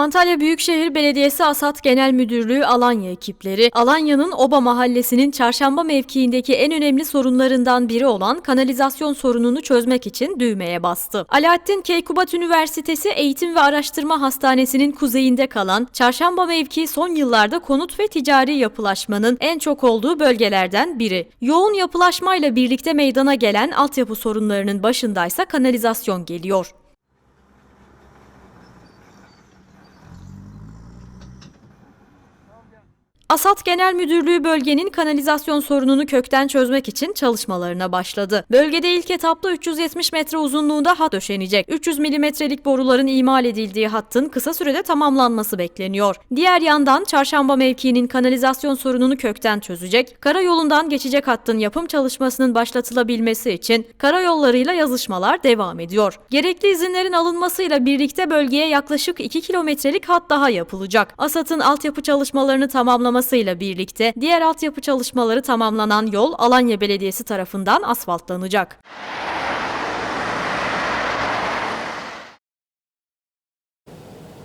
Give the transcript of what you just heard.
Antalya Büyükşehir Belediyesi Asat Genel Müdürlüğü Alanya ekipleri, Alanya'nın Oba Mahallesi'nin çarşamba mevkiindeki en önemli sorunlarından biri olan kanalizasyon sorununu çözmek için düğmeye bastı. Alaaddin Keykubat Üniversitesi Eğitim ve Araştırma Hastanesi'nin kuzeyinde kalan çarşamba mevki son yıllarda konut ve ticari yapılaşmanın en çok olduğu bölgelerden biri. Yoğun yapılaşmayla birlikte meydana gelen altyapı sorunlarının başındaysa kanalizasyon geliyor. Asat Genel Müdürlüğü bölgenin kanalizasyon sorununu kökten çözmek için çalışmalarına başladı. Bölgede ilk etapta 370 metre uzunluğunda hat döşenecek. 300 milimetrelik boruların imal edildiği hattın kısa sürede tamamlanması bekleniyor. Diğer yandan Çarşamba mevkiinin kanalizasyon sorununu kökten çözecek, karayolundan geçecek hattın yapım çalışmasının başlatılabilmesi için karayollarıyla yazışmalar devam ediyor. Gerekli izinlerin alınmasıyla birlikte bölgeye yaklaşık 2 kilometrelik hat daha yapılacak. Asat'ın altyapı çalışmalarını tamamlamasıyla birlikte diğer altyapı çalışmaları tamamlanan yol Alanya Belediyesi tarafından asfaltlanacak.